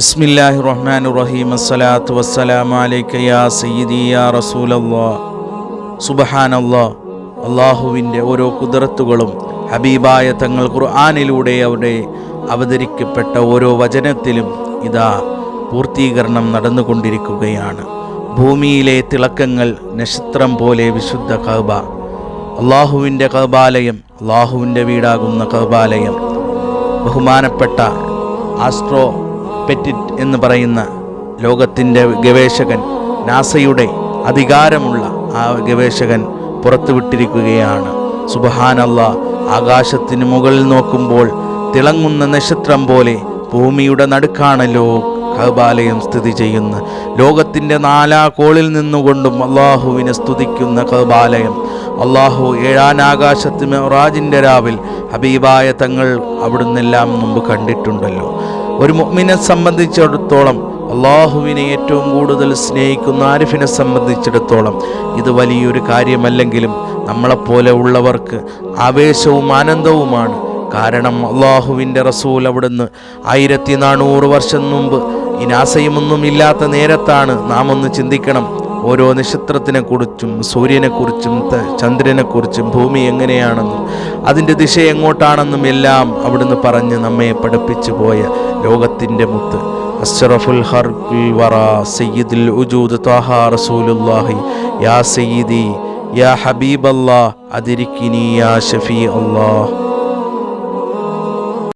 ബിസ്മില്ലാഹി റഹ്മാൻ റഹീം അസ്സലാത്തു വസ്സലാമു അലൈക യാ സയ്യിദി യാ റസൂലല്ലാ. സുബ്ഹാനല്ലാ. അള്ളാഹുവിന്റെ ഓരോ കുതിരത്തുകളും ഹബീബായ തങ്ങൾ ഖുർആാനിലൂടെ അവിടെ അവതരിക്കപ്പെട്ട ഓരോ വചനത്തിലും ഇതാ പൂർത്തീകരണം നടന്നുകൊണ്ടിരിക്കുകയാണ്. ഭൂമിയിലെ തിളക്കങ്ങൾ നക്ഷത്രം പോലെ വിശുദ്ധ കഹബ അള്ളാഹുവിന്റെ കഹബാലയം അള്ളാഹുവിന്റെ വീടാകുന്ന കഹബാലയം ബഹുമാനപ്പെട്ട ആസ്ട്രോ പെറ്റിറ്റ് എന്ന് പറയുന്ന ലോകത്തിന്റെ ഗവേഷകൻ നാസയുടെ അധികാരമുള്ള ആ ഗവേഷകൻ പുറത്തുവിട്ടിരിക്കുകയാണ്. സുബഹാനല്ല ആകാശത്തിന് മുകളിൽ നോക്കുമ്പോൾ തിളങ്ങുന്ന നക്ഷത്രം പോലെ ഭൂമിയുടെ നടുക്കാണല്ലോ കബാലയം സ്ഥിതി ചെയ്യുന്ന ലോകത്തിന്റെ നാലാ കോളിൽ നിന്നുകൊണ്ടും അള്ളാഹുവിനെ സ്തുതിക്കുന്ന കബാലയം. അള്ളാഹു ഏഴാനാകാശത്ത് മെറാജിന്റെ രാവിൽ ഹബീബായ തങ്ങൾ അവിടുന്നെല്ലാം മുമ്പ് കണ്ടിട്ടുണ്ടല്ലോ. ഒരു മുഅ്മിനെ സംബന്ധിച്ചിടത്തോളം അള്ളാഹുവിനെ ഏറ്റവും കൂടുതൽ സ്നേഹിക്കുന്ന ആരിഫിനെ സംബന്ധിച്ചിടത്തോളം ഇത് വലിയൊരു കാര്യമല്ലെങ്കിലും നമ്മളെപ്പോലെ ഉള്ളവർക്ക് ആവേശവും ആനന്ദവുമാണ്. കാരണം അള്ളാഹുവിന്റെ റസൂൽ അവിടുന്ന് ആയിരത്തി നാനൂറ് വർഷം മുമ്പ് ഈ ഇല്ലാത്ത നേരത്താണ് നാം ഒന്ന് ചിന്തിക്കണം. ഓരോ നക്ഷത്രത്തിനെക്കുറിച്ചും സൂര്യനെക്കുറിച്ചും ചന്ദ്രനെക്കുറിച്ചും ഭൂമി എങ്ങനെയാണെന്നും അതിന്റെ ദിശ എങ്ങോട്ടാണെന്നും എല്ലാം അവിടുന്ന് പറഞ്ഞ് നമ്മെ പഠിപ്പിച്ചു പോയ ലോകത്തിന്റെ മുത്ത്. അസ്റഫുൽ ഹർഖുൽ വറ സയ്യിദുൽ ഉജൂദ് ത്വാഹ റസൂലുല്ലാഹി യാ സയ്യിദി യാ ഹബീബല്ലാ അതിരിക്കിനി യാ ഷഫീ അല്ലാഹ്.